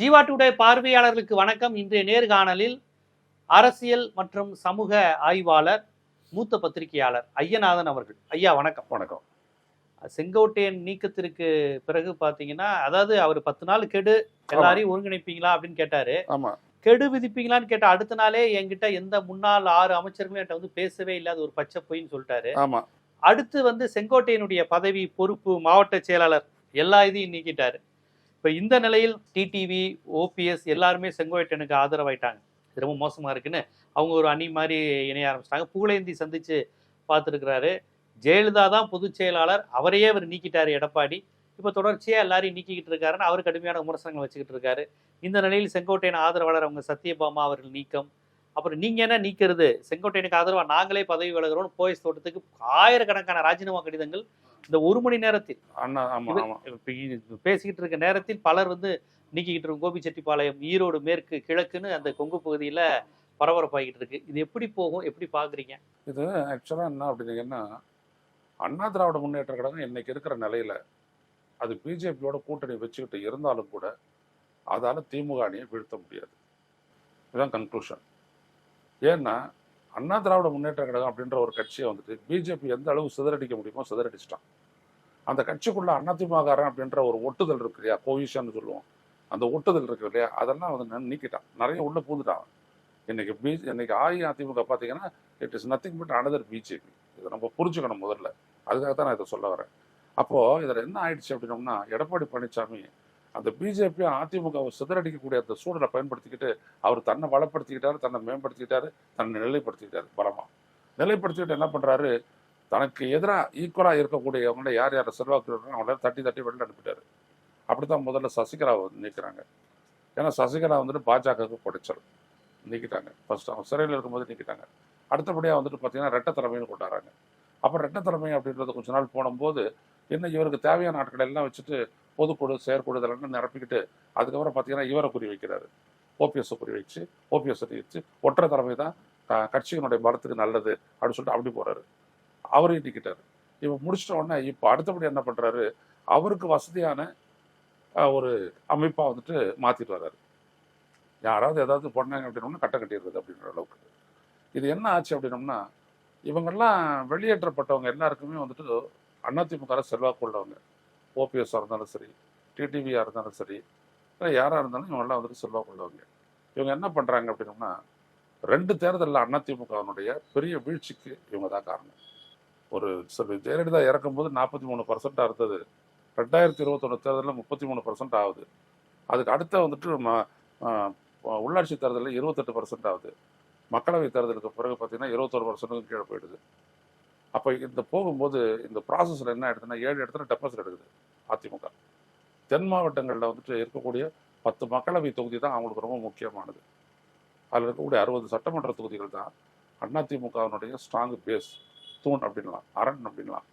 Jeeva today பார்வையாளர்களுக்கு வணக்கம். இன்றைய நேர்காணலில் அரசியல் மற்றும் சமூக ஆய்வாளர் மூத்த பத்திரிகையாளர் ஐயநாதன் அவர்கள். ஐயா வணக்கம். வணக்கம். செங்கோட்டையன் நீக்கத்திற்கு பிறகு பாத்தீங்கன்னா அதாவது அவர் பத்து நாள் கெடு எல்லாரையும் ஒருங்கிணைப்பீங்களா அப்படின்னு கேட்டாரு. கெடு விதிப்பீங்களான்னு கேட்ட அடுத்த நாளே என்கிட்ட எந்த முன்னாள் ஆறு அமைச்சர்களும் என்கிட்ட வந்து பேசவே இல்லாத ஒரு பச்சை பொய்ன்னு சொல்லிட்டாரு. அடுத்து வந்து செங்கோட்டையனுடைய பதவி பொறுப்பு மாவட்ட செயலாளர் எல்லா இதையும் நீக்கிட்டாரு. இப்போ இந்த நிலையில் டிடிவி ஓபிஎஸ் எல்லாருமே செங்கோட்டையனுக்கு ஆதரவாயிட்டாங்க. ரொம்ப மோசமாக இருக்குன்னு அவங்க ஒரு அணி மாதிரி இணைய ஆரம்பிச்சிட்டாங்க. புகழேந்தி சந்தித்து பார்த்துருக்கிறாரு. ஜெயலலிதா தான் பொதுச் செயலாளர். அவரையே அவர் நீக்கிட்டார் எடப்பாடி. இப்போ தொடர்ச்சியாக எல்லாரையும் நீக்கிக்கிட்டு இருக்காருன்னு அவர் கடுமையான விமர்சனங்கள் வச்சுக்கிட்டு இருக்காரு. இந்த நிலையில் செங்கோட்டையன் ஆதரவாளர் அவங்க சத்யபாமா அவர்கள் நீக்கம். அப்புறம் நீங்க என்ன நீக்கிறது? செங்கோட்டையனுக்கு ஆதரவா நாங்களே பதவி விலகிறோம் போயஸ் தோட்டத்துக்கு ஆயிரக்கணக்கான ராஜினாமா கடிதங்கள் இந்த ஒரு மணி நேரத்தில். பேசிக்கிட்டு இருக்க நேரத்தில் பலர் வந்து நீக்கிக்கிட்டு இருக்கும். கோபிச்செட்டிப்பாளையம் ஈரோடு மேற்கு கிழக்குன்னு அந்த கொங்கு பகுதியில பரபரப்பாகிட்டு இருக்கு. இது எப்படி போகும்? எப்படி பாக்குறீங்க? இது ஆக்சுவலா என்ன அப்படின்னீங்கன்னா அண்ணா திராவிட முன்னேற்ற கழகம் இன்னைக்கு இருக்கிற நிலையில அது பிஜேபியோட கூட்டணி வச்சுக்கிட்டு இருந்தாலும் கூட அதால திமுக அணியை வீழ்த்த முடியாது. இதுதான் கன்க்ளூஷன் ஏன்னா அண்ணா திராவிட முன்னேற்ற கழகம் அப்படின்ற ஒரு கட்சியை வந்துட்டு பிஜேபி எந்த அளவு சிதறடிக்க முடியுமோ சிதறடிச்சிட்டான். அந்த கட்சிக்குள்ள அதிமுககாரன் அப்படின்ற ஒரு ஒட்டுதல் இருக்கு இல்லையா? கோவிஷன்னு சொல்லுவோம். அந்த ஒட்டுதல் இருக்கு இல்லையா? அதெல்லாம் வந்து நீக்கிட்டான். நிறைய உள்ள பூந்துட்டான் இன்னைக்கு பி இன்னைக்கு அஇஅதிமுக பார்த்தீங்கன்னா it is nothing but another BJP இதை நம்ம புரிஞ்சுக்கணும் முதல்ல. அதுக்காக தான் நான் இதை சொல்ல வரேன். அப்போது இதில் என்ன ஆயிடுச்சு அப்படின்னோம்னா எடப்பாடி பழனிசாமி அந்த பிஜேபி அதிமுகவை சிதறடிக்கக்கூடிய அந்த சூழலை பயன்படுத்திக்கிட்டு அவர் தன்னை வளப்படுத்திக்கிட்டாரு தன்னை மேம்படுத்திக்கிட்டாரு தன்னை நிலைப்படுத்திக்கிட்டாரு பலமா. நிலைப்படுத்திக்கிட்டு என்ன பண்ணுறாரு தனக்கு எதிராக ஈக்குவலாக இருக்கக்கூடியவங்கள யார் யார் செல்வாக்கு அவங்கள தட்டி தட்டி வெளில அனுப்பிட்டாரு. அப்படி தான் முதல்ல சசிகலாவை நீக்கிறாங்க. ஏன்னா சசிகலா வந்துட்டு பாஜகவுக்கு குடைச்சல் நீக்கிட்டாங்க. ஃபர்ஸ்ட் அவங்க சிறையில் இருக்கும்போது நீக்கிட்டாங்க. அடுத்தபடியாக வந்துட்டு பார்த்தீங்கன்னா ரெட்ட தலைமைன்னு கொண்டாடுறாங்க. அப்போ ரெட்ட தலைமை அப்படின்றது கொஞ்ச நாள் போனும்போது என்ன இவருக்கு தேவையான ஆட்களை எல்லாம் வச்சுட்டு பொதுக்குழு செயற்குழு இதெல்லாம் நிரப்பிக்கிட்டு அதுக்கப்புறம் பார்த்தீங்கன்னா இவரை குறி வைக்கிறாரு. ஓபிஎஸ் குறி வச்சு ஓபிஎஸ் வச்சு ஒற்றை தலைமை தான் கட்சியினுடைய பலத்துக்கு நல்லது அப்படின்னு சொல்லிட்டு அப்படி போறாரு. அவரையும் நீக்கிட்டாரு. இப்போ முடிச்சிட்ட உடனே இப்போ அடுத்தபடி என்ன பண்றாரு? அவருக்கு வசதியான ஒரு அமைப்பாக வந்துட்டு மாத்திட்டு வர்றாரு. யாராவது ஏதாவது பண்ணாங்க அப்படின்னோம்னா கட்ட கட்டிடுறது அப்படின்ற அளவுக்கு. இது என்ன ஆச்சு அப்படின்னோம்னா இவங்கெல்லாம் வெளியேற்றப்பட்டவங்க எல்லாருக்குமே வந்துட்டு அதிமுக செல்வாக்கு உள்ளவங்க. ஓபிஎஸ்ஸாக இருந்தாலும் சரி டிடிவியாக இருந்தாலும் சரி யாராக இருந்தாலும் இவங்கெல்லாம் வந்துட்டு செல்வாக்கு உள்ளவங்க இவங்க என்ன பண்ணுறாங்க அப்படின்னோம்னா ரெண்டு தேர்தலில் அதிமுகவினுடைய பெரிய வீழ்ச்சிக்கு இவங்க தான் காரணம். ஒரு ஜெயலலிதா இறக்கும்போது நாற்பத்தி மூணு பர்சன்டாக இருந்தது. ரெண்டாயிரத்தி இருபத்தொன்று தேர்தலில் முப்பத்தி மூணு பர்சன்ட் ஆகுது. அதுக்கு அடுத்த வந்துட்டு ம- உள்ளாட்சி தேர்தலில் இருபத்தெட்டு பர்சன்ட் ஆகுது. மக்களவை தேர்தலுக்கு பிறகு பார்த்தீங்கன்னா இருபத்தொரு பர்சன்ட்டுக்கும் கீழே போயிடுது. அப்போ இந்த போகும்போது இந்த ப்ராசஸில் என்ன ஆயிடுதுன்னா ஏழு இடத்துல டெபாசிட் எடுக்குது அதிமுக. தென் மாவட்டங்களில் வந்துட்டு இருக்கக்கூடிய பத்து மக்களவை தொகுதி தான் அவங்களுக்கு ரொம்ப முக்கியமானது. அதில் இருக்கக்கூடிய அறுபது சட்டமன்ற தொகுதிகள் தான் அதிமுகவினுடைய ஸ்ட்ராங் பேஸ் தூண் அப்படின்லாம் அரண் அப்படின்லாம்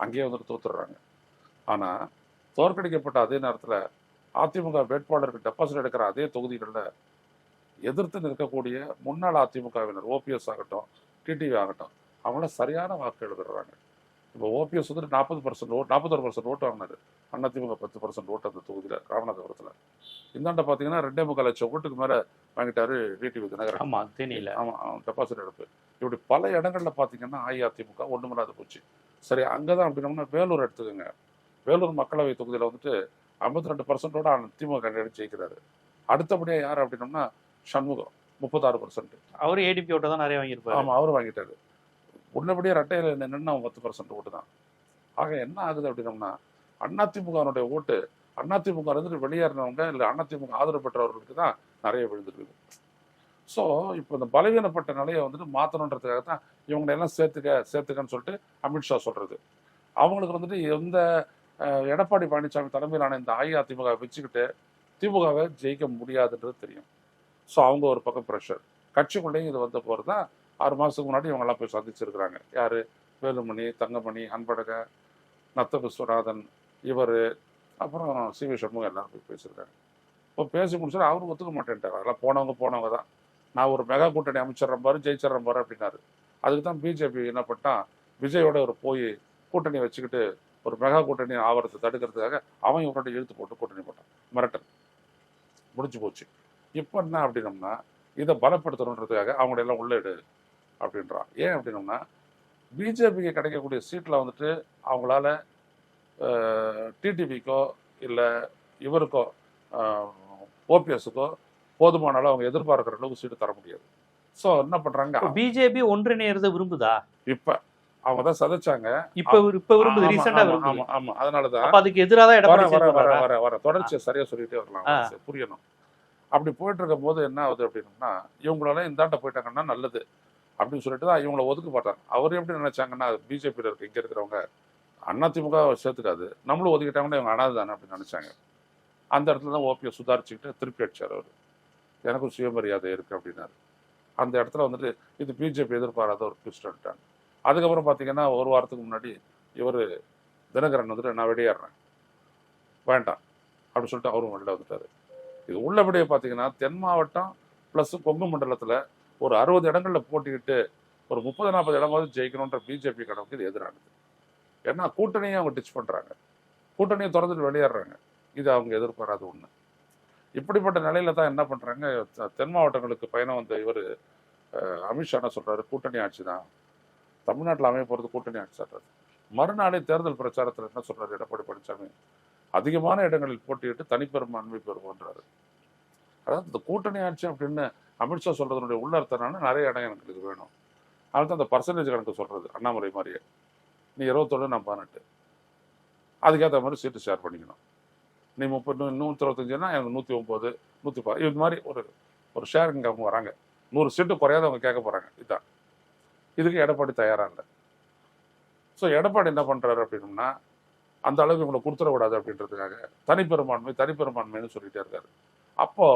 அங்கேயே வந்துட்டு தோத்துடுறாங்க. ஆனால் தோற்கடிக்கப்பட்ட அதே நேரத்தில் அதிமுக வேட்பாளருக்கு டெபாசிட் எடுக்கிற அதே தொகுதிகளில் எதிர்த்து நிற்கக்கூடிய முன்னாள் அதிமுகவினர் ஓபிஎஸ் ஆகட்டும் டிடிவி ஆகட்டும் அவங்களாம் சரியான வாக்கு எழுதுறாங்க. இப்போ ஓபிஎஸ் வந்துட்டு நாற்பது பர்சன்ட் ஓட் நாற்பத்தொரு பர்சன்ட் ஓட்டு வாங்கினாரு. அதிமுக பத்து பர்சன்ட் ஓட்டு அந்த தொகுதியில் ராமநாதபுரத்தில். இந்தாண்ட பார்த்தீங்கன்னா ரெண்டே முக்கால் லட்சம் ஓட்டுக்கு மேலே வாங்கிட்டாரு டிடிவி தினகரன். ஆமா தெரியல ஆமாம் டெபாசிட் எடுப்பு. இப்படி பல இடங்கள்ல பார்த்தீங்கன்னா அஇஅதிமுக ஒன்றுமில்லாத போச்சு. சரி அங்கே தான் அப்படின்னோம்னா வேலூர் எடுத்துக்கோங்க. வேலூர் மக்களவை தொகுதியில் வந்துட்டு ஐம்பத்தி ரெண்டு பர்சன்டோட திமுக கேண்டிடேட் ஜெயிக்கிறாரு. அடுத்தபடியாக யார் அப்படின்னோம்னா சண்முகம் முப்பத்தாறு பர்சன்ட் அவரு ஏடிபி ஓட்ட தான் நிறைய வாங்கியிருப்பாரு. ஆமாம் அவர் வாங்கிட்டாரு. உடனடியாக ரெட்டையில் நின்று அவன் பத்து பர்சன்ட் ஓட்டு தான். ஆக என்ன ஆகுது அப்படின்னோம்னா அதிமுகனுடைய ஓட்டு அதிமுக இருந்துட்டு வெளியேறினவங்க இல்லை அதிமுக ஆதரவு பெற்றவர்களுக்கு தான் நிறைய விழுந்துருக்குது ஸோ இப்போ இந்த பலவீனப்பட்ட நிலையை வந்துட்டு மாற்றணுன்றதுக்காக தான் இவங்களை எல்லாம் சேர்த்துக்க சேர்த்துக்கன்னு சொல்லிட்டு அமித்ஷா சொல்கிறது அவங்களுக்கு வந்துட்டு எந்த எடப்பாடி பழனிசாமி தலைமையிலான இந்த அஇஅதிமுக வச்சுக்கிட்டு திமுகவை ஜெயிக்க முடியாதுன்றது தெரியும். ஸோ அவங்க ஒரு பக்கம் ப்ரெஷர் கட்சிக்குள்ளேயும் இது வந்த போகிறது தான் ஆறு மாதத்துக்கு முன்னாடி இவங்கெல்லாம் போய் சந்திச்சிருக்கிறாங்க. யார்? வேலுமணி தங்கமணி அன்பழக நத்த விஸ்வநாதன் இவர் அப்புறம் சி வி சண்முகம் எல்லாரும் போய் பேசியிருக்காங்க. இப்போ பேசி முடிச்சாலும் அவரும் ஒத்துக்க மாட்டேன்ட்டார். அதெல்லாம் போனவங்க போனவங்க தான். நான் ஒரு மெகா கூட்டணி அமைச்சர்றேன் பாரு ஜெயிச்சிட்றேன் பாரு அப்படின்னாரு. அதுக்கு தான் பிஜேபி என்ன பண்ணால் விஜயோட ஒரு போய் கூட்டணி வச்சுக்கிட்டு ஒரு மெகா கூட்டணி ஆவரத்தை தடுக்கிறதுக்காக அவன் இவரோட இழுத்து போட்டு கூட்டணி போட்டான். மிரட்டல். முடிஞ்சு போச்சு. இப்போ என்ன அப்படின்னம்னா இதை பலப்படுத்தணுன்றதுக்காக அவங்கள எல்லாம் உள்ளே எடு அப்படின்றான் ஏன்? அப்படின்னம்னா பிஜேபிக்கு கிடைக்கக்கூடிய சீட்டில் வந்துட்டு அவங்களால டிடிவிக்கோ இல்லை இவருக்கோ ஓபிஎஸ்க்கோ போதுமான அளவு அவங்க எதிர்பார்க்குற அளவுக்கு சீட்டு தர முடியாது. ஸோ என்ன பண்ணுறாங்க பிஜேபி ஒன்றிணையறத விரும்புதா? இப்போ அவங்க தான் சதைச்சாங்க. இப்ப இப்ப விரும்புது ஆமா, ரீசெண்டா ஆமா, விரும்புது. ஆமா ஆமா. அதனால தான் அதுக்கு எதிராக தான் வர வர வர? வர வர. தொடர்ச்சியை சரியா சொல்லிட்டே வரலாம். புரியணும். அப்படி போயிட்டு இருக்கும் போது என்ன ஆகுது அப்படின்னா இவங்களால இந்தாண்ட போயிட்டாங்கன்னா நல்லது. அப்படின்னு சொல்லிட்டு தான் இவங்கள ஒதுக்க மாட்டாங்க அவர் எப்படி நினைச்சாங்கன்னா பிஜேபியில் இருக்க இங்கே இருக்கிறவங்க அதிமுக சேர்த்துக்காது. நம்மளும் ஒதுக்கிட்டாங்கன்னா இவங்க அனாது தானே அப்படின்னு நினைச்சாங்க. அந்த இடத்துல தான் ஓபியை சுதாரிச்சுக்கிட்டு திருப்பி அடிச்சார் அவர். எனக்கும் சுயமரியாதை இருக்கு அப்படின்னாரு. அந்த இடத்துல வந்துட்டு இது பிஜேபி எதிர்பாராத ஒரு ட்விஸ்ட் வந்துட்டாங்க. அதுக்கப்புறம் பார்த்தீங்கன்னா ஒரு வாரத்துக்கு முன்னாடி இவர் தினகரன் வந்துட்டு நான் வெளியேறேன் வேண்டாம். அப்படின்னு சொல்லிட்டு அவரும் வெளியில் வந்துட்டாரு. இது உள்ளபடியே பார்த்தீங்கன்னா தென் மாவட்டம் ப்ளஸ் கொங்கு மண்டலத்தில் ஒரு அறுபது இடங்கள்ல போட்டிக்கிட்டு ஒரு முப்பது நாற்பது இடமாவது ஜெயிக்கணுன்ற பிஜேபி கணக்கு இது எதிரானது. ஏன்னா கூட்டணியை அவங்க டிச் பண்ணுறாங்க கூட்டணியை திறந்துட்டு வெளியேறாங்க இது அவங்க எதிர்பாராத ஒன்று இப்படிப்பட்ட நிலையில தான் என்ன பண்ணுறாங்க தென் மாவட்டங்களுக்கு பயணம் வந்த இவர் அமித்ஷா என்ன சொல்றாரு கூட்டணி ஆட்சி தான். தமிழ்நாட்டில் அமைய போகிறது கூட்டணி ஆட்சி சொல்றாரு மறுநாளே தேர்தல் பிரச்சாரத்தில் என்ன சொல்றாரு? எடப்பாடி பழனிசாமி அதிகமான இடங்களில் போட்டியிட்டு தனிப்பெரும்பான்மை பெறுவோன்றாரு. அதாவது இந்த கூட்டணி ஆட்சி அப்படின்னு அமித்ஷா சொல்றதனுடைய உள்ளர்த்தனால நிறைய இடம் எனக்கு இது வேணும். அதுதான் அந்த பர்சன்டேஜ் கணக்கு சொல்றது அண்ணாமலை மாதிரியே. நீ இருபத்தொன்று நான் பதினெட்டு. அதுக்கேற்ற மாதிரி சீட்டு ஷேர் பண்ணிக்கணும். நீ முப்பது நூற்றி இருபத்தஞ்சுனா எனக்கு நூற்றி ஒம்பது நூற்றி பா இது மாதிரி ஒரு ஒரு ஷேரிங் அவங்க வராங்க. நூறு சீட்டு குறையாத அவங்க கேட்க போகிறாங்க இதுதான் இதுக்கு எடப்பாடி தயாராக இல்லை. ஸோ எடப்பாடி என்ன பண்ணுறாரு அப்படின்னா அந்த அளவுக்கு இவங்களை கொடுத்துடக்கூடாது அப்படின்றதுக்காக தனிப்பெரும்பான்மை தனிப்பெரும்பான்மைன்னு சொல்லிகிட்டே இருக்காரு. அப்போ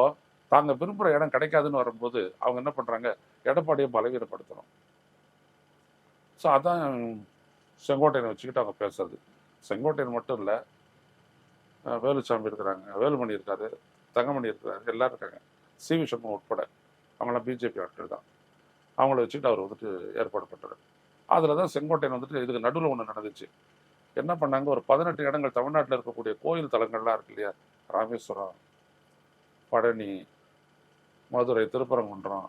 தாங்க விரும்புகிற இடம் கிடைக்காதுன்னு வரும்போது அவங்க என்ன பண்ணுறாங்க எடப்பாடியை பலவீனப்படுத்துகிறோம் ஸோ அதான் செங்கோட்டையனை வச்சுக்கிட்டு அவங்க பேசுறது. செங்கோட்டையன் மட்டும் இல்லை வேலுசாமி இருக்கிறாங்க வேலுமணி இருக்காரு தங்கமணி இருக்கிறாரு எல்லாரும் இருக்காங்க. சி வி சண்முகம் உட்பட அவங்களாம் பிஜேபி ஆட்கள் தான். அவங்கள வச்சுட்டு அவர் வந்துட்டு ஏற்பாடு பண்ணுறாரு அதில் தான் செங்கோட்டையன் வந்துட்டு இதுக்கு நடுவில் ஒன்று நடந்துச்சு. என்ன பண்ணாங்க? ஒரு பதினெட்டு இடங்கள் தமிழ்நாட்டில் இருக்கக்கூடிய கோயில் தலங்கள்லாம் இருக்கு இல்லையா? ராமேஸ்வரம் பழனி மதுரை திருப்பரங்குன்றம்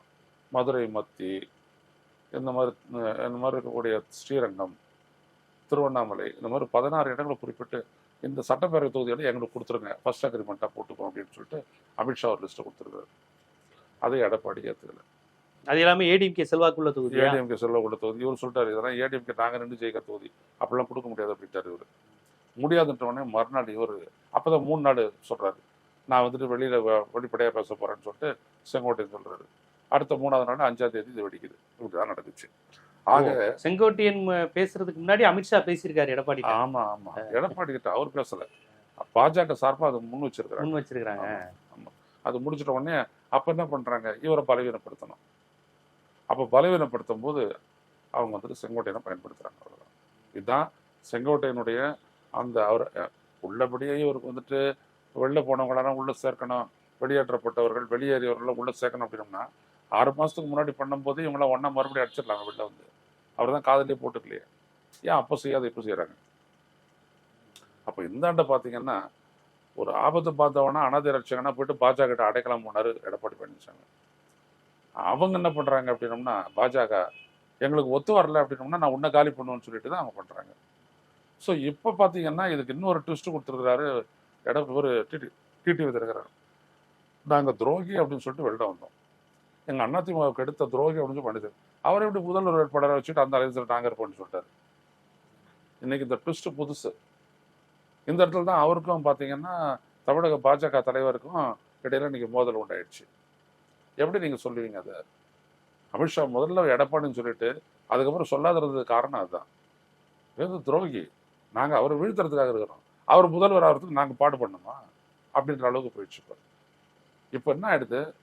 மதுரை மத்தி இந்த மாதிரி இந்த மாதிரி இருக்கக்கூடிய ஸ்ரீரங்கம் திருவண்ணாமலை இந்த மாதிரி பதினாறு இடங்களை குறிப்பிட்டு இந்த சட்டப்பேரவை தொகுதியில் எங்களுக்கு கொடுத்துருங்க. ஃபர்ஸ்ட் அக்ரிமெண்ட்டாக போட்டுக்கோம் அப்படின்னு சொல்லிட்டு அமித்ஷா ஒரு லிஸ்ட்டை கொடுத்துருக்காரு. அதை எடப்பாடி ஏற்றுக்கல அது எல்லாமே ஏடிஎம்கே செல்வாக்குள்ள தொகுதி ஏடிஎம்கே சொல்லக்கூட தொகுதி. இவர் சொல்லிட்டாரு இதெல்லாம் ஏடிஎம்கே நாங்கள் ரெண்டு ஜெயிக்கிற தொகுதி. அப்படிலாம் கொடுக்க முடியாது அப்படின்ட்டாரு இவர். முடியாதுன்ற உடனே மறுநாள் இவர் அப்பதான் மூணு நாள் சொல்றாரு. நான் வந்துட்டு வெளியில வெளிப்படையா பேச போறேன்னு சொல்லிட்டு செங்கோட்டையன் சொல்றாரு. அடுத்த மூணாவது நாள் அஞ்சாம் தேதி இது வெடிக்குது. இப்படிதான் நடந்துச்சு. ஆக செங்கோட்டையன் பேசுறதுக்கு முன்னாடி அமித்ஷா பேசியிருக்காரு எடப்பாடி ஆமா ஆமா. எடப்பாடி கிட்ட அவர் பேசல. பாஜக சார்பா அதை முன் வச்சிருக்கிறாங்க. முன் வச்சிருக்காங்க அது முடிச்சிட்ட உடனே அப்ப என்ன பண்றாங்க? இவரை பலவீனப்படுத்தணும். அப்ப பலவீனப்படுத்தும் போது அவங்க வந்துட்டு செங்கோட்டையனை பயன்படுத்துறாங்க அவ்வளவுதான். இதுதான் செங்கோட்டையனுடைய அந்த அவர் உள்ளபடியே இவருக்கு வந்துட்டு வெளில போனவங்களெல்லாம் உள்ள சேர்க்கணும். வெளியேற்றப்பட்டவர்கள் வெளியேறியவர்கள் உள்ள சேர்க்கணும் அப்படின்னோம்னா ஆறு மாசத்துக்கு முன்னாடி பண்ணும்போது இவங்களாம் ஒன்றா மறுபடியும் அடிச்சிடலாம் வெளில வந்து. அவர் தான் காதலே போட்டுக்கலையே. ஏன் அப்போ செய்யாத இப்போ செய்யறாங்க? அப்போ இந்தாண்ட பார்த்தீங்கன்னா ஒரு ஆபத்து பார்த்தவனா அனாதை ரட்சகனா போயிட்டு பாஜக கிட்ட அடைக்கலாம் போனாரு எடப்பாடி பழனிசாமி. அவங்க என்ன பண்றாங்க அப்படின்னோம்னா பாஜக எங்களுக்கு ஒத்து வரல அப்படின்னோம்னா நான் உன்னை காலி பண்ணுவேன்னு சொல்லிட்டு தான் அவங்க பண்றாங்க. ஸோ இப்போ பார்த்தீங்கன்னா இதுக்கு இன்னொரு ட்விஸ்ட் கொடுத்துருக்குறாரு இடம் ஒரு டிடி டிடிவி இருக்கிறாரு நாங்கள் துரோகி அப்படின்னு சொல்லிட்டு வெளில வந்தோம். எங்கள் அதிமுகவுக்கு எடுத்த துரோகி அப்படின்னு சொல்லி பண்ணிட்டு அவரை எப்படி முதல்வர் வேட்பாளரை வச்சுட்டு அந்த அலைன்ஸில் நாங்கள் இருப்போம்னு சொல்லிட்டாரு. இன்னைக்கு இந்த ட்விஸ்ட் புதுசு. இந்த இடத்துல தான் அவருக்கும் பார்த்தீங்கன்னா தமிழக பாஜக தலைவருக்கும் இடையில இன்னைக்கு மோதல் உண்டாயிடுச்சு. எப்படி நீங்கள் சொல்லுவீங்க அதை? அமித்ஷா முதல்ல எடப்பாடின்னு சொல்லிட்டு அதுக்கப்புறம் சொல்லாததுக்கு காரணம் அதுதான். இது துரோகி. நாங்கள் அவரை வீழ்த்துறதுக்காக இருக்கிறோம். அவர் முதல்வர் ஆகிறதுக்கு நாங்க பாடு பண்ணணுமா? அப்படின்ற அளவுக்கு போயிடுச்சு இப்போ. என்ன ஆயிடுது?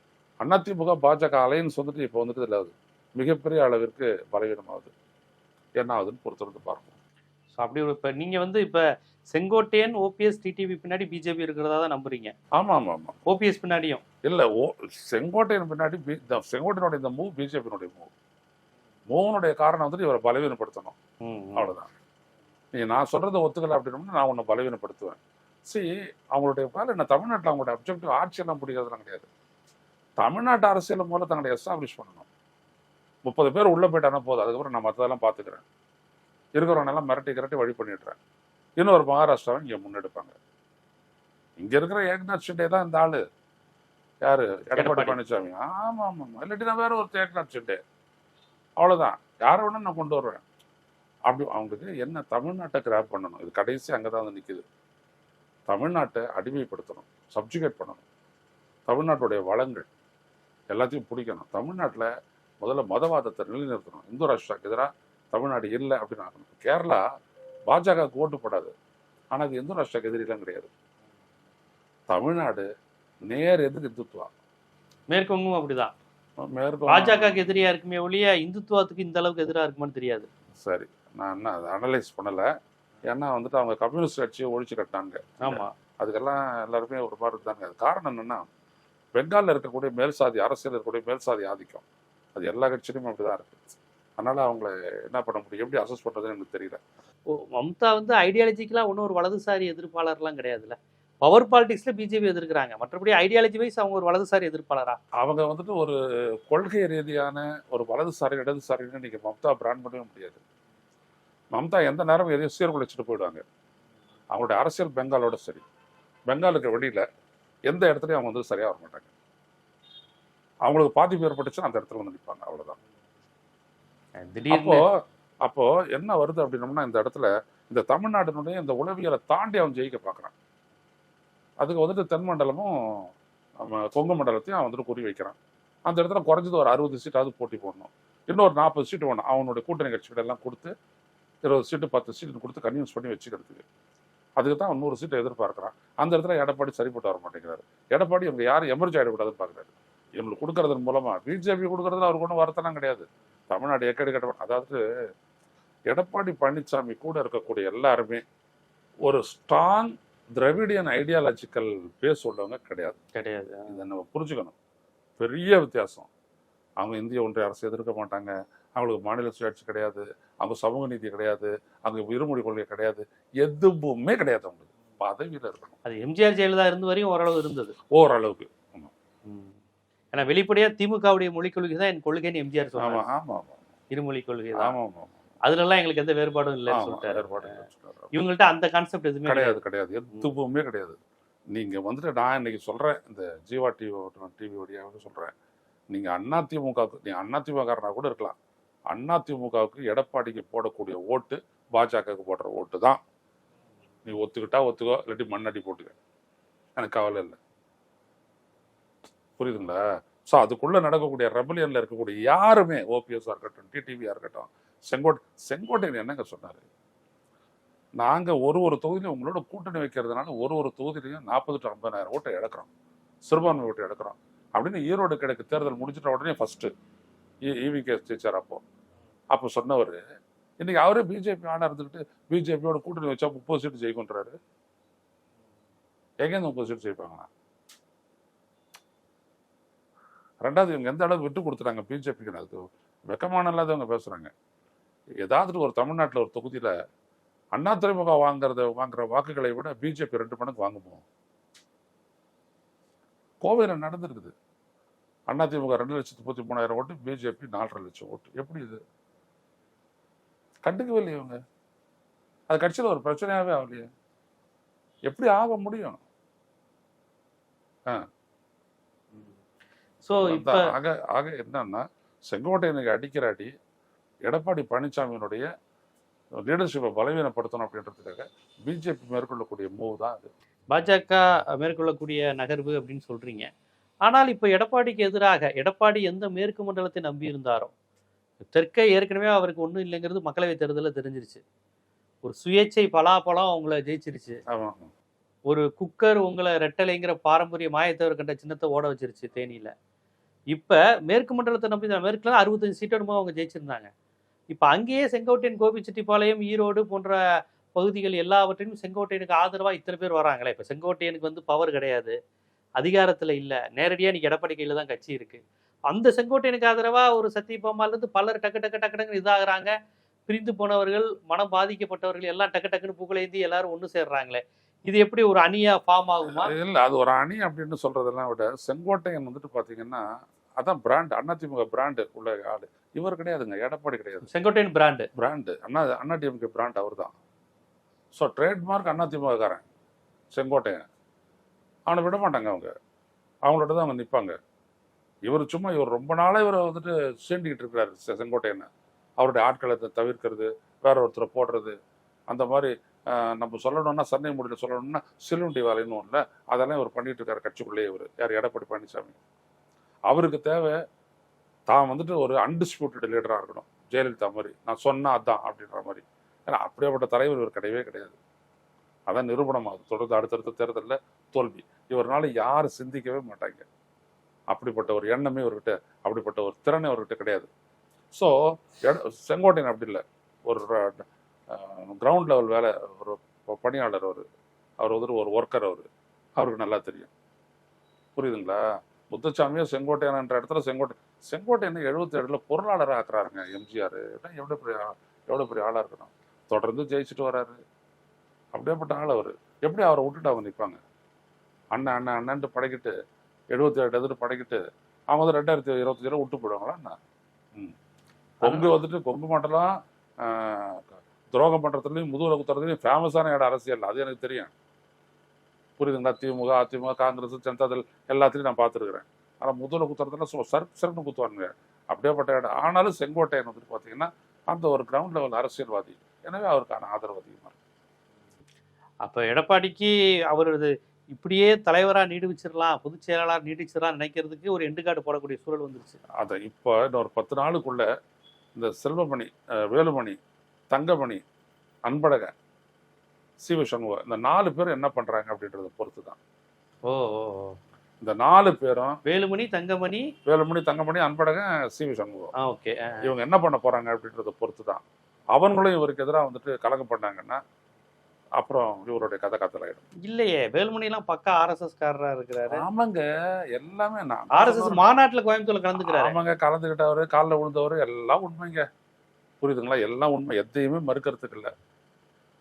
அதிமுக பாஜக அலையன்ஸ் வந்துட்டு இப்போ வந்துட்டு இதில் மிகப்பெரிய அளவிற்கு பலவீனமாகுது. என்ன ஆகுதுன்னு பொறுத்திருந்து பார்ப்போம். ஸோ அப்படி ஒரு இப்போ நீங்க வந்து இப்ப செங்கோட்டையன் ஓபிஎஸ் டிடிவி பின்னாடி பிஜேபி இருக்கிறதா தான் நம்புறீங்க. ஆமா ஆமா ஆமா ஓபிஎஸ் பின்னாடியும். இல்ல ஓ செங்கோட்டையன் பின்னாடி பி- செங்கோட்டையனுடைய இந்த மூவ் பிஜேபியினுடைய மூவ் மூவனுடைய காரணம் வந்துட்டு இவரை பலவீனப்படுத்தணும். ம், ம். அவ்வளவுதான் நீ நான் சொல்றதை ஒத்துக்கல அப்படின்னா நான் உன்னை பலவீனப்படுத்துவேன். சரி அவங்களுடைய வேலை என்ன? தமிழ்நாட்டில் அவங்களுடைய அப்ஜெக்டிவ் ஆட்சியெல்லாம் பிடிக்கிறதுலாம் கிடையாது. தமிழ்நாட்டு அரசியலை மூலம் தங்களை எஸ்டாப்ளிஷ் பண்ணணும். முப்பது பேர் உள்ள போயிட்டானா போதும். அதுக்கப்புறம் நான் மற்றதெல்லாம் பார்த்துக்கிறேன். இருக்கிறவனெல்லாம் மிரட்டி கிரட்டி வழி பண்ணிடுறேன். இன்னொரு மகாராஷ்டிராவை இங்கே முன்னெடுப்பாங்க. இங்க இருக்கிற ஏக்நாத் ஷிண்டே தான் இந்த ஆளு. யாரு? எடப்பாடி. பழனிசாமி. ஆமா ஆமா ஆமா இல்லாட்டி நான் வேற ஒரு ஏக்நாத் ஷிண்டே. அவ்வளவுதான். யாரை வேணா நான் கொண்டு வருவேன். அப்படி அவங்களுக்கு என்ன தமிழ்நாட்டை கிராப் பண்ணணும்? இது கடைசி அங்கதான் வந்து நிக்குது. தமிழ்நாட்டை அடிமைப்படுத்தணும் சப்ஜுகேட் பண்ணணும். தமிழ்நாட்டுடைய வளங்கள் எல்லாத்தையும் பிடிக்கணும். தமிழ்நாட்டில் முதல்ல மதவாதத்தை நிலைநிறுத்தணும். இந்து ராஷ்டிராக்கு எதிராக தமிழ்நாடு இல்லை அப்படின்னு ஆகணும் கேரளா பாஜகவுக்கு ஓட்டு போடாது. ஆனால் அது இந்து ராஷ்டிராக்கு எதிரிலாம் கிடையாது. தமிழ்நாடு நேர் எதிர் இந்துத்துவா. மேற்கொங்கும் அப்படிதான். மேற்கு பாஜகவுக்கு எதிரியா இருக்குமே ஒழிய இந்துத்துவத்துக்கு இந்த அளவுக்கு எதிரா இருக்குமான்னு தெரியாது. சரி. நான் என்ன அதை அனலைஸ் பண்ணல. ஏன்னா வந்துட்டு அவங்க கம்யூனிஸ்ட் கட்சியை ஒழிச்சு கட்டினாங்க. ஆமா. அதுக்கெல்லாம் எல்லாருமே ஒரு மாதிரி இருந்தாங்க. அது காரணம் என்னன்னா பெங்காலில் இருக்கக்கூடிய மேல் சாதி அரசியல் இருக்கக்கூடிய மேல் சாதி ஆதிக்கம். அது எல்லா கட்சியிலுமே அப்படிதான் இருக்கு. அதனால அவங்கள என்ன பண்ண முடியும்? எப்படி அசஸ் பண்றதுன்னு எனக்கு தெரியல. ஓ, மம்தா வந்து ஐடியாலஜிக்கலா ஒன்றும் ஒரு வலதுசாரி எதிர்ப்பாளர்லாம் கிடையாதுல்ல? பவர் பாலிடிக்ஸ்ல பிஜேபி எதிர்க்கிறாங்க. மற்றபடி ஐடியாலஜி வைஸ் அவங்க ஒரு வலதுசாரி எதிர்ப்பாளரா? அவங்க வந்துட்டு ஒரு கொள்கை ரீதியான ஒரு வலதுசாரி இடதுசாரின்னு நீங்க மம்தா பிராண்ட் பண்ணவே முடியாது. மம்தா எந்த நேரமும் எதையும் சீர்குலைச்சிட்டு போயிடுவாங்க. அவங்களுடைய அரசியல் பெங்காலோட சரி. பெங்காலுக்கு வெளியில எந்த இடத்துலயும் அவங்க வந்து சரியா வர மாட்டாங்க அவங்களுக்கு பாதிப்பு ஏற்பட்டுச்சுன்னா அந்த இடத்துல வந்து நிற்பாங்க அவ்வளவுதான். அப்போ அப்போ என்ன வருது அப்படின்னம்னா இந்த இடத்துல இந்த தமிழ்நாட்டினுடைய இந்த உளவியலை தாண்டி அவன் ஜெயிக்க பார்க்கறான். அதுக்கு வந்துட்டு தென் மண்டலமும் நம்ம கொங்கு மண்டலத்தையும் அவன் வந்துட்டு குறி வைக்கிறான். அந்த இடத்துல குறைஞ்சது ஒரு அறுபது சீட்டாவது போட்டி போடணும். இன்னொரு நாற்பது சீட்டு வேணும். அவனுடைய கூட்டணி கட்சிகள் எல்லாம் கொடுத்து இருபது சீட்டு பத்து சீட்டு கொடுத்து கன்வின்ஸ் பண்ணி வச்சுக்கிறதுக்கு. அதுக்கு தான் நூறு சீட்டை எதிர்பார்க்குறான். அந்த இடத்துல எடப்பாடி சரிப்பட்டு வர மாட்டேங்கிறாரு. எடப்பாடி இவங்க யாரும் எமர்ஜி ஆகிடக்கூடாதுன்னு பார்க்குறாரு இவங்களுக்கு கொடுக்கறதன் மூலமா பிஜேபி கொடுக்கறதுல அவருக்கு ஒன்றும் வருத்தம்லாம் கிடையாது. தமிழ்நாடு எக்கடி கட்ட அதாவது எடப்பாடி பழனிசாமி கூட இருக்கக்கூடிய எல்லாருமே ஒரு ஸ்ட்ராங் திராவிடியன் ஐடியாலஜிக்கல் பேஸ் உள்ளவங்க கிடையாது. கிடையாது இதை நம்ம புரிஞ்சுக்கணும். பெரிய வித்தியாசம். அவங்க இந்திய ஒன்றிய அரசு எதிர்க்க மாட்டாங்க. அவங்களுக்கு மாநில சுயாட்சி கிடையாது அவங்க சமூக நீதி கிடையாது அவங்க இருமொழி கொள்கை கிடையாது எதுவுமே கிடையாது அவங்களுக்கு. பதவியில் இருக்கணும். அது எம்ஜிஆர் ஜெயலலிதா இருந்த வரையும் ஓரளவு இருந்தது. ஓரளவுக்கு. ஏன்னா வெளிப்படையா திமுகவுடைய மொழிக் கொள்கை தான் என் கொள்கைன்னு எம்ஜிஆர் சொன்னாங்க ஆமா ஆமா. இருமொழி கொள்கை தான் ஆமா ஆமா. அதுல எல்லாம் எங்களுக்கு எந்த வேறுபாடும் இல்லைன்னு சொல்லிட்டாரு. இவங்கள்ட்ட அந்த கான்செப்ட் எதுவுமே கிடையாது கிடையாது. எதுவுமே கிடையாது. நீங்க வந்துட்டு நான் இன்னைக்கு சொல்றேன் இந்த ஜீவா டிவி டிவி வழியாக சொல்றேன். நீங்க அண்ணா திமுகவுக்கு நீ அண்ணா திமுகனா கூட இருக்கலாம். அண்ணா திமுகவுக்கு எடப்பாடிக்கு போடக்கூடிய ஓட்டு பாஜகவுக்கு போடுற ஓட்டு தான். நீ ஒத்துக்கிட்டா ஒத்துக்கோ இல்லாட்டி மண்ணடி போட்டுக்க. எனக்கு கவலை இல்லை. புரியுதுங்களா? ஸோ அதுக்குள்ளே நடக்கக்கூடிய ரெபலியனில் இருக்கக்கூடிய யாருமே ஓபிஎஸ்ஆ இருக்கட்டும் டிடிவியாக இருக்கட்டும் செங்கோட்டை செங்கோட்டையன் என்னங்க சொன்னார்? நாங்கள் ஒரு ஒரு தொகுதியிலும் உங்களோட கூட்டணி வைக்கிறதுனால ஒரு ஒரு தொகுதியிலையும் நாற்பது டு ஐம்பதாயிரம் ஓட்டை இழக்கிறோம். சிறுபான்மை ஓட்டை இழக்கிறோம். அப்படின்னு ஈரோடு கிழக்கு தேர்தல் முடிஞ்சிட்ட உடனே ஃபஸ்ட்டு ஈவி கே டீச்சர் அப்போது அப்போ சொன்னவர் இன்னைக்கு அவரே பிஜேபி ஆனா இருந்துக்கிட்டு பிஜேபியோட கூட்டணி வச்சா முப்பது சீட்டு ஜெயிக்குன்றாரு எங்கேருந்து முப்பது சீட்டு ஜெயிப்பாங்களா ரெண்டாவது இவங்க எந்த அளவுக்கு விட்டு கொடுத்துட்டாங்க பிஜேபிக்கு அது வெக்கமான இல்லாதவங்க பேசுறாங்க. ஏதாவது ஒரு தமிழ்நாட்டில் ஒரு தொகுதியில அண்ணா துறைமுக வாங்குறத வாங்குற வாக்குகளை விட பிஜேபி ரெண்டு மடங்கு வாங்குவோம் கோவையில் நடந்திருக்குது. அண்ணா திமுக ரெண்டு லட்சத்து முப்பத்தி மூணாயிரம் ஓட்டு பிஜேபி நாலரை லட்சம் ஓட்டு. எப்படி இது? கண்டுக்கவே இல்லையே இவங்க. அது கட்சியில் ஒரு பிரச்சனையாவே ஆகலையே. எப்படி ஆக முடியும்? சோ இப்ப அதான் ஆக ஆக என்னன்னா செங்கோட்டையனுக்கு அடிக்கிற அடி எடப்பாடி பழனிசாமியினுடைய லீடர்ஷிப்பை பலவீனப்படுத்தணும் அப்படின்றதுக்காக பிஜேபி மேற்கொள்ளக்கூடிய மூவ் தான் அது. பாஜக மேற்கொள்ளக்கூடிய நகர்வு அப்படின்னு சொல்றீங்க. ஆனால் இப்போ எடப்பாடிக்கு எதிராக எடப்பாடி எந்த மேற்கு மண்டலத்தை நம்பி இருந்தாரோ தெற்கே ஏற்கனவே அவருக்கு ஒன்றும் இல்லைங்கிறது மக்களவைத் தேர்தலில் தெரிஞ்சிருச்சு. ஒரு சுயேட்சை பலாப்பழம் அவங்கள ஜெயிச்சிருச்சு. ஒரு குக்கர் உங்களை ரெட்டலைங்கிற பாரம்பரிய மாயத்தேவர் கண்ட சின்னத்தை ஓட வச்சிருச்சு தேனியில. இப்ப மேற்கு மண்டலத்தை நம்பி மேற்குல அறுபத்தஞ்சு சீட் என்னமோ அவங்க ஜெயிச்சிருந்தாங்க. இப்ப அங்கேயே செங்கோட்டையன் கோபிச்செட்டிப்பாளையம் ஈரோடு போன்ற பகுதிகள் எல்லாவற்றையும் செங்கோட்டையனுக்கு ஆதரவா இத்தனை பேர் வராங்களே. இப்ப செங்கோட்டையனுக்கு வந்து பவர் கிடையாது. அதிகாரத்துல இல்ல. நேரடியா இன்னைக்கு எடப்பாடி கையில தான் கட்சி இருக்கு. அந்த செங்கோட்டையனுக்கு ஆதரவா ஒரு சத்தியபாமால இருந்து பலர் டக்கு டக்கு டக்கு டக்குன்னு இதாகிறாங்க. பிரிந்து போனவர்கள் மனம் பாதிக்கப்பட்டவர்கள் எல்லாம் டக்கு டக்குன்னு புகழேந்தி எல்லாரும் ஒன்று சேர்றாங்களே. இது எப்படி ஒரு அணியா ஃபார்ம் ஆகுமா? இல்ல அது ஒரு அணி அப்படின்னு சொல்றதெல்லாம் விட செங்கோட்டையன் வந்துட்டு பாத்தீங்கன்னா அதான் பிராண்ட் அதிமுக பிராண்டு உள்ள ஆளு. இவர் கிடையாதுங்க எடப்பாடி கிடையாது. Sengottaiyan brand brand Anna Anna DMK brand அவர் தான் ஸோ ட்ரேட்மார்க் அண்ணா திமுககாரன் செங்கோட்டையன். அவனை விட மாட்டாங்க அவங்க. அவங்களோட தான் அவங்க நிற்பாங்க இவர் சும்மா இவர் ரொம்ப நாளாக இவரை வந்துட்டு சீண்டிக்கிட்டு இருக்கிறாரு செ- செங்கோட்டையனை. அவருடைய ஆட்களை தவிர்க்கிறது வேற ஒருத்தரை போடுறது. அந்த மாதிரி நம்ம சொல்லணும்னா சென்னை முடியல சொல்லணும்னா சிலுண்டி வேலைன்னு ஒன்றுல அதெல்லாம் இவர் பண்ணிட்டு இருக்காரு கட்சிக்குள்ளேயே இவர். யார் எடப்பாடி பழனிசாமி. அவருக்கு தேவை தான் வந்துட்டு ஒரு அன்டிஸ்பியூட்டட் லீடராக இருக்கணும். ஜெயலலிதா மாதிரி. நான் சொன்னா அதான் அப்படின்ற மாதிரி. ஏன்னா அப்படியேப்பட்ட தலைவர் இவர் கிடையவே கிடையாது. அதான் நிரூபணமாகுது. தொடர்ந்து அடுத்தடுத்த தேர்தலில் தோல்வி. இவர்னால யாரும் சிந்திக்கவே மாட்டாங்க. அப்படிப்பட்ட ஒரு எண்ணமே அவர்கிட்ட அப்படிப்பட்ட ஒரு திறனே அவர்கிட்ட கிடையாது. ஸோ செங்கோட்டையன் அப்படி இல்லை. ஒரு கிரவுண்ட் லெவல் வேலை ஒரு பணியாளர் அவர். அவர் வந்துட்டு ஒரு ஒர்க்கர் அவர். அவருக்கு நல்லா தெரியும். புரியுதுங்களா? முத்துச்சாமியோ செங்கோட்டையனன்ற இடத்துல செங்கோட்டை செங்கோட்டையனை எழுபத்தி பொருளாளராக ஆக்குறாருங்க எம்ஜிஆர். எவ்வளோ பெரிய எவ்வளோ பெரிய ஆளாக இருக்கணும்? தொடர்ந்து ஜெயிச்சுட்டு வராரு. அப்படியேப்பட்ட ஆள் அவர். எப்படி அவரை விட்டுட்டு அவங்க நிற்பாங்க அண்ணன் அண்ணன் அண்ணன்ட்டு படைக்கிட்டு எழுபத்தி ஏழு எதிர்த்து படைக்கிட்டு அவங்க வந்து ரெண்டாயிரத்தி இருபத்தஞ்சில் விட்டு போயிடுவாங்களா என்ன? ம். கொங்கு வந்துட்டு கொங்கு மண்டலம் துரோகம் பண்ணுறதுலையும் முதுகுல குத்துறதுலையும் ஃபேமஸான இடம் அரசியல். அது எனக்கு தெரியும். புரியுதுங்களா? திமுக அதிமுக காங்கிரஸ் ஜனதாதள் எல்லாத்துலையும் நான் பார்த்துருக்குறேன். ஆனால் முதுகுல குத்துறதுல சும்மா சருக்கு சருக்குன்னு குத்துவானுங்க. அப்படியேப்பட்ட இடம். ஆனாலும் செங்கோட்டையன் வந்துட்டு பார்த்தீங்கன்னா அந்த ஒரு கிரவுண்ட் லெவல் அரசியல்வாதி. எனவே அவருக்கான ஆதரவு அதிகமாக இருக்கு. அப்ப எடப்பாடிக்கு அவரது இப்படியே தலைவரா நீடிச்சிடலாம் பொதுச் செயலாளர் நீடிச்சிடலாம் நினைக்கிறதுக்கு ஒரு எண்டுகாடு போடக்கூடிய சூழல் வந்துருச்சு. அதை இப்போ இன்னொரு பத்து நாளுக்குள்ள இந்த செல்வமணி வேலுமணி தங்கமணி அன்பழகன் சிவ சண்முகம் இந்த நாலு பேரும் என்ன பண்றாங்க அப்படின்றத பொறுத்து தான் ஓ. இந்த நாலு பேரும் வேலுமணி தங்கமணி. வேலுமணி தங்கமணி அன்பழகன் சிவி சண்முகம். ஓகே. இவங்க என்ன பண்ண போறாங்க அப்படின்றத பொறுத்து தான் அவங்களும் இவருக்கு எதிராக வந்துட்டு கலகம் பண்ணாங்கன்னா அப்புறம் இவருடைய கதை கத்தலாயிடும் இல்லையே வேலுமணி எல்லாம் பக்கா ஆர்எஸ்எஸ் காரரா இருக்கிறாரு. ஆமாங்க எல்லாமே நான். ஆர்எஸ்எஸ் மாநாட்டுல கோயம்புத்தூர்ல கலந்துக்கிறாரு. ஆமாங்க கலந்துக்கிட்டவர் காலில் விழுந்தவர் எல்லாம் உண்மைங்க. புரியுதுங்களா? எல்லாம் உண்மை. எதையுமே மறுக்கிறதுக்கு இல்லை.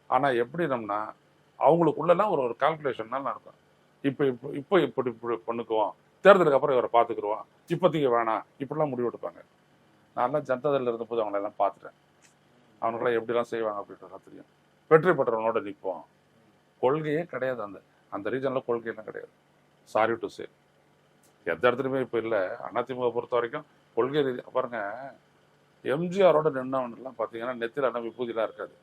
ஆனா எப்படினோம்னா அவங்களுக்குள்ளலாம் ஒரு ஒரு கால்குலேஷன்னால நடக்கும். இப்போ இப்போ இப்போ இப்படி இப்படி பண்ணுக்குவோம். தேர்தலுக்கு அப்புறம் இவரை பார்த்துக்குருவோம். இப்போதைக்கு வேணாம். இப்படிலாம் முடிவு எடுப்பாங்க. நான்லாம் ஜனதாதளில் இருந்தபோது அவங்கள எல்லாம் பார்த்துட்டேன். அவனுங்களாம் எப்படிலாம் செய்வாங்க அப்படின்றதெல்லாம் தெரியும். வெற்றி பெற்றவனோட நிற்போம் கொள்கையே கிடையாது அந்த அந்த ரீஜனில் கொள்கையெல்லாம் கிடையாது. சாரி டு சே எந்த இடத்துலையுமே இப்போ இல்லை. அதிமுக பொறுத்த வரைக்கும் கொள்கை ரீதி பாருங்க எம்ஜிஆரோட நின்னவன்லாம் பார்த்தீங்கன்னா நெத்தியில் ஆனால் விபூதிலாம் இருக்காது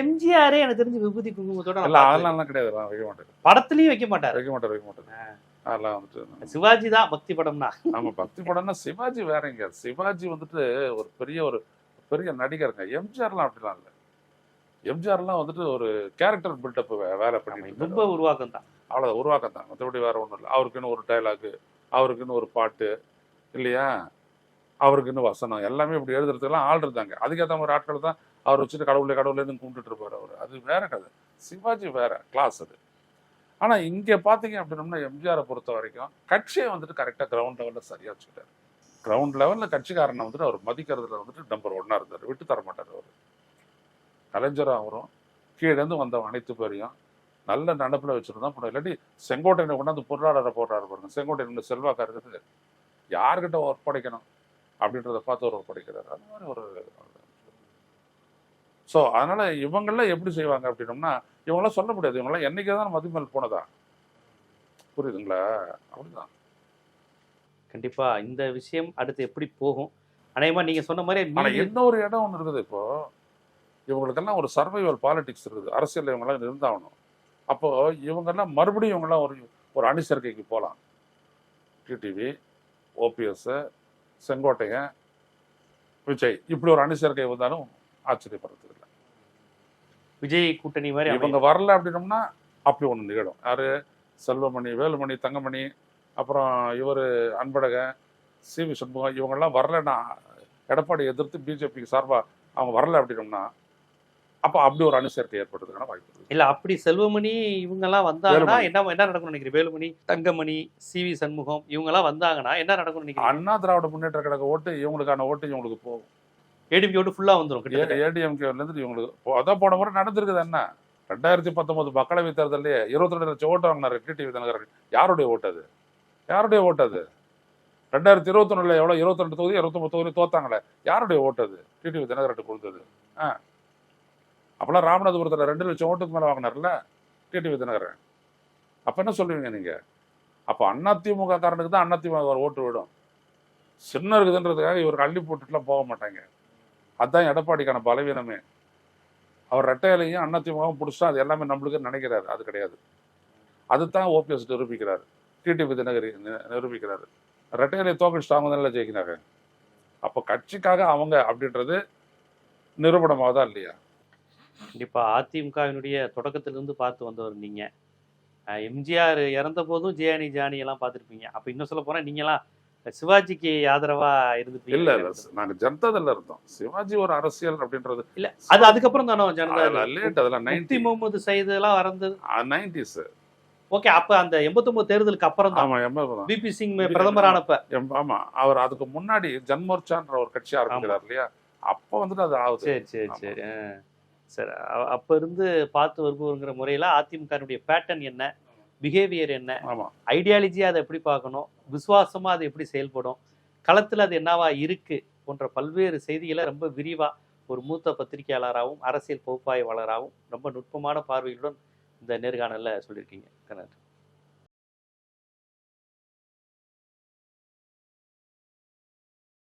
எம்ஜிஆரே எனக்கு தெரிஞ்சு விபூதி குங்குமத்தோட இல்லை. அதெல்லாம் கிடையாது. வைக்க மாட்டேன் படத்துலயும் வைக்க மாட்டாரு. வைக்க மாட்டேன் வைக்க மாட்டேன் அதெல்லாம் வந்துட்டு சிவாஜி தான் பக்தி படம்னா. நம்ம பக்தி படம்னா சிவாஜி வேறங்க சிவாஜி வந்துட்டு ஒரு பெரிய ஒரு பெரிய நடிகருங்க. எம்ஜிஆர்லாம் அப்படிலாம் இல்லை. எம்ஜிஆர்லாம் வந்துட்டு ஒரு கேரக்டர் பில்டப் வேலை பண்ணிட்டு ரொம்ப உருவாக்கம் தான் அவ்வளோ உருவாக்கம் தான் மற்றபடி வேற ஒன்றும் இல்லை. அவருக்குன்னு ஒரு டைலாகு அவருக்குன்னு ஒரு பாட்டு இல்லையா? அவருக்குன்னு வசனம் எல்லாமே இப்படி எழுதுறதுக்கெல்லாம் ஆள் இருந்தாங்க. அதுக்கேற்ற மாதிரி ஆட்கள் தான் அவர் வச்சுட்டு கடவுளே கடவுளேன்னு கும்பிட்டுட்டு இருப்பார் அவர். அது வேற கதை. சிவாஜி வேற கிளாஸ் அது. ஆனால் இங்கே பார்த்தீங்க அப்படின்னம்னா எம்ஜிஆரை பொறுத்த வரைக்கும் கட்சியை வந்துட்டு கரெக்டாக கிரவுண்ட் லெவலில் சரியாக வச்சுக்கிட்டார். கிரவுண்ட் லெவலில் கட்சிக்காரனை வந்துட்டு அவர் மதிக்கிறதுல வந்துட்டு நம்பர் ஒன்னாக இருந்தார். விட்டு தர மாட்டார் அவர். கலைஞரும் அவரும் கீழேருந்து வந்த அனைத்து பேரையும் நல்ல நடப்பில் வச்சுருந்தா போனோம் இல்லாட்டி செங்கோட்டையனை கொண்டாந்து பொருளாதார போடுறாரு பாருங்க. செங்கோட்டையன் செல்வாக்கா இருக்குது யார்கிட்ட ஒப்படைக்கணும் அப்படின்றத பார்த்து ஒரு ஒப்படைக்கிறார் அது மாதிரி ஒரு ஸோ அதனால் இவங்கெல்லாம் எப்படி செய்வாங்க அப்படின்னோம்னா இவங்களாம் சொல்ல முடியாது. இவங்களாம் என்றைக்கே தான் மதிமேல் போனதா? புரியுதுங்களா? அப்படிதான் கண்டிப்பா. இந்த விஷயம் அடுத்து எப்படி போகும்? அநேகமா நீங்க சொன்ன மாதிரி இன்னொரு இடம் ஒன்று இருக்குது இப்போ? இவங்களுக்கெல்லாம் ஒரு சர்வைவல் பாலிடிக்ஸ் இருக்குது. அரசியல் இவங்கெல்லாம் இருந்தாகணும். அப்போ இவங்கெல்லாம் மறுபடியும் இவங்கெல்லாம் ஒரு ஒரு அணிசேர்க்கைக்கு போகலாம். TTV OPS Sengottaiyan Vijay. இப்படி ஒரு அணிசேர்க்கை வந்தாலும் ஆச்சரியப்படுறதுக்கு இல்லை. விஜய் கூட்டணி மாதிரி இவங்க வரல அப்படின்னோம்னா அப்படி ஒன்று நிகழும். யாரு? செல்வமணி வேலுமணி தங்கமணி அப்புறம் இவர் அன்பழகன் சி வி சண்முகம் இவங்கெல்லாம் வரலன்னா எடப்பாடி எதிர்த்து பிஜேபிக்கு சார்பாக அவங்க வரல அப்படின்னோம்னா அப்போ அப்படி ஒரு அணுசேர்க்கை ஏற்படுறதுக்கான வாய்ப்பு இல்ல அப்படி செல்வமணி இவங்க எல்லாம் வந்தாங்கன்னா. என்ன என்ன நடக்கும்னு நினைக்கிறேன் வேலுமணி தங்கமணி சி வி சண்முகம் இவங்க எல்லாம் வந்தாங்கன்னா என்ன நடக்கும்னு நினைக்கிறேன் அண்ணா திராவிட முன்னேற்ற கழக ஓட்டு இவங்களுக்கான ஓட்டு இவங்களுக்கு போகும். ஏடிபி ஓட்டு ஃபுல்லா வந்துரும் கிட்டத்தட்ட. ஏடிஎம்கேல இருந்து இவங்களுக்கு அதான் போன முறை நடந்திருக்குது என்ன? ரெண்டாயிரத்தி பத்தொன்பது மக்களவை தேர்தலே இருபத்தி ரெண்டு லட்சம் ஓட்டு வாங்கினாரு டிடிவி தினகரன். யாருடைய ஓட்டு அது? யாருடைய ஓட்டு அது? ரெண்டாயிரத்தி இருபத்தி எவ்வளோ எவ்வளவு? இருபத்தி ரெண்டு தொகுதி இருபத்தொன்பது தொகுதி தோத்தாங்களே. யாருடைய ஓட்டு அது? டிடிவி தினகரன் கொடுத்தது. ஆ. அப்பெல்லாம் ராமநாதபுரத்துல ரெண்டு லட்சம் ஓட்டுக்கு மேல வாங்கினார்ல டிடிவி தினகரன். அப்ப என்ன சொல்லுவீங்க நீங்க? அப்ப அதிமுக காரனுக்கு தான் அதிமுக ஓட்டு விடும். சின்ன இருக்குதுன்றதுக்காக இவர் அள்ளி போட்டுட்டுலாம் போக மாட்டாங்க. அதுதான் எடப்பாடிக்கான பலவீனமே. அவர் ரெட்டையிலையும் அதிமுகவும் பிடிச்சா அது எல்லாமே நம்மளுக்கு நினைக்கிறாரு. அது கிடையாது. அதுதான் ஓபிஎஸ் நிரூபிக்கிறாரு. டிடிவி தினகரி நிரூபிக்கிறாரு. ரெட்டையிலை தோக்கடிச்சுட்டு அவங்க தானே ஜெயிக்கிறாங்க. அப்போ கட்சிக்காக அவங்க அப்படின்றது நிரூபணமாக தான் இல்லையா? கண்டிப்பா அதிமுகவினுடைய தொடக்கத்திலிருந்து பார்த்து வந்தவர் நீங்க. அஹ் எம்ஜிஆர் இறந்த போதும் ஜெயானி ஜானி எல்லாம் பார்த்துருப்பீங்க. அப்ப இன்னும் சொல்ல போனா நீங்களாம் சிவாஜிக்கு ஆதரவா இருந்துப்பீங்க இல்ல இல்ல நாங்க ஜனதாதள்ல இருந்தோம். சிவாஜி ஒரு அரசியல் அப்படின்றது இல்ல அது அதுக்கப்புறம் தானே ஜனதா லேட் அதெல்லாம் நைன்டி முகமது சைது எல்லாம் வரந்தது நைன்டிஸ். ஓகே அப்ப அந்த 89 தேர்தலுக்கு அப்புறம் தான் பிபி சிங் பிரதமர் ஆனப்ப ஆமா அவர் அதுக்கு முன்னாடி ஜன்மோர்ச்சான்ற ஒரு கட்சி ஆரம்பிக்கிறார் இல்லையா? அப்ப வந்துட்டு அது ஆகுது. சரி சரி. சரி. சரி அப்ப இருந்து பார்த்து வருபவங்கிற முறையில அதிமுகனுடைய பேட்டர்ன் என்ன? பிஹேவியர் என்ன? ஆமா. ஐடியாலஜி அதை எப்படி பார்க்கணும்? விசுவாசமா அது எப்படி செயல்படும்? களத்துல அது என்னவா இருக்கு? போன்ற பல்வேறு செய்திகளை ரொம்ப விரிவா ஒரு மூத்த பத்திரிகையாளராகவும் அரசியல் பகுப்பாய்வாளராகவும் ரொம்ப நுட்பமான பார்வையுடன் இந்த நேர்காணலில் சொல்லியிருக்கீங்க கண்ணன்